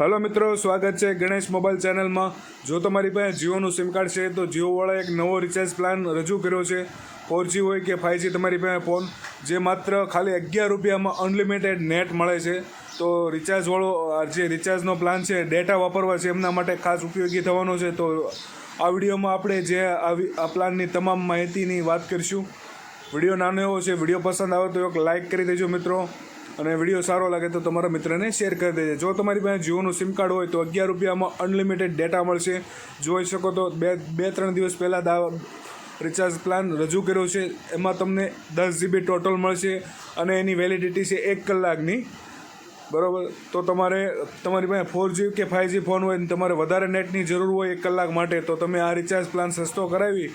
Hello મિત્રો, સ્વાગત છે ગણેશ મોબાઈલ ચેનલમાં. જો તમારી પાસે જીઓનું સિમ કાર્ડ છે, તો જીઓવાળા એક નવો રિચાર્જ પ્લાન રજૂ કર્યો છે. ફોરજી હોય કે ફાઇવજી તમારી પાસે ફોન જે માત્ર ખાલી અગિયાર રૂપિયામાં અનલિમિટેડ નેટ મળે છે. તો રિચાર્જવાળો જે રિચાર્જનો પ્લાન છે ડેટા વાપરવા છે, એમના માટે ખાસ ઉપયોગી થવાનો છે. તો આ વિડીયોમાં આપણે જે આ પ્લાનની તમામ માહિતીની વાત કરીશું. વીડિયો નાનો એવો છે, વીડિયો પસંદ આવે તો એક લાઇક કરી દેજો મિત્રો. અને વીડિયો સારો લાગે તો તમારા મિત્રને શેર કરી દેજો. જો તમારી પાસે જીઓનું સિમ કાર્ડ હોય તો અગિયાર રૂપિયામાં અનલિમિટેડ ડેટા મળશે. જોઈ શકો તો બે બે, ત્રણ દિવસ પહેલાં દા રિચાર્જ પ્લાન રજૂ કર્યો છે. એમાં તમને દસ જીબી ટોટલ મળશે અને એની વેલિડિટી છે એક કલાકની. બરાબર? તો તમારે, તમારી પાસે ફોર જી કે ફાઇવ જી ફોન હોય ને તમારે વધારે નેટની જરૂર હોય એક કલાક માટે, તો તમે આ રિચાર્જ પ્લાન સસ્તો કરાવી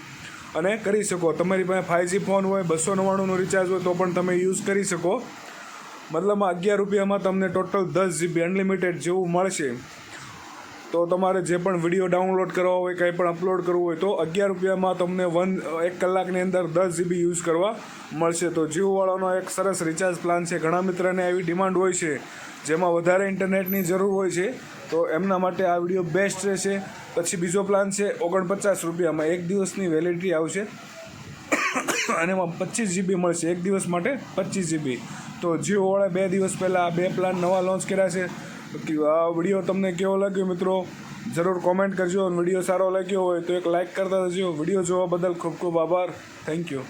અને કરી શકો. તમારી પાસે ફાઇવ જી ફોન હોય, બસો નવ્વાણુંનું રિચાર્જ હોય તો પણ તમે યુઝ કરી શકો. મતલબમાં અગિયાર રૂપિયામાં તમને ટોટલ દસ જીબી અનલિમિટેડ જેવું મળશે. તો તમારે જે પણ વીડિયો ડાઉનલોડ કરવા હોય, કંઈ પણ અપલોડ કરવું હોય, તો અગિયાર રૂપિયામાં તમને વન એક કલાકની અંદર દસ જીબી યુઝ કરવા મળશે. તો જીઓવાળાનો એક સરસ રિચાર્જ પ્લાન છે. ઘણા મિત્રને એવી ડિમાન્ડ હોય છે, જેમાં વધારે ઇન્ટરનેટની જરૂર હોય છે. તો એમના માટે આ વીડિયો બેસ્ટ રહેશે. પછી બીજો પ્લાન છે, ઓગણપચાસ રૂપિયામાં એક દિવસની વેલિડિટી આવશે. અને એમાં પચીસ જીબી મળશે એક દિવસ માટે પચીસ જીબી તો જીઓવાળા બે દિવસ પહેલાં બે પ્લાન નવા લોન્ચ કર્યા છે. આ વીડિયો તમને કેવો લાગ્યો મિત્રો? જરૂર કોમેન્ટ કરજો વીડિયો સારો લાગ્યો હોય તો એક લાઇક કરતા જજો. વીડિયો જોવા બદલ ખૂબ ખૂબ આભાર. Thank you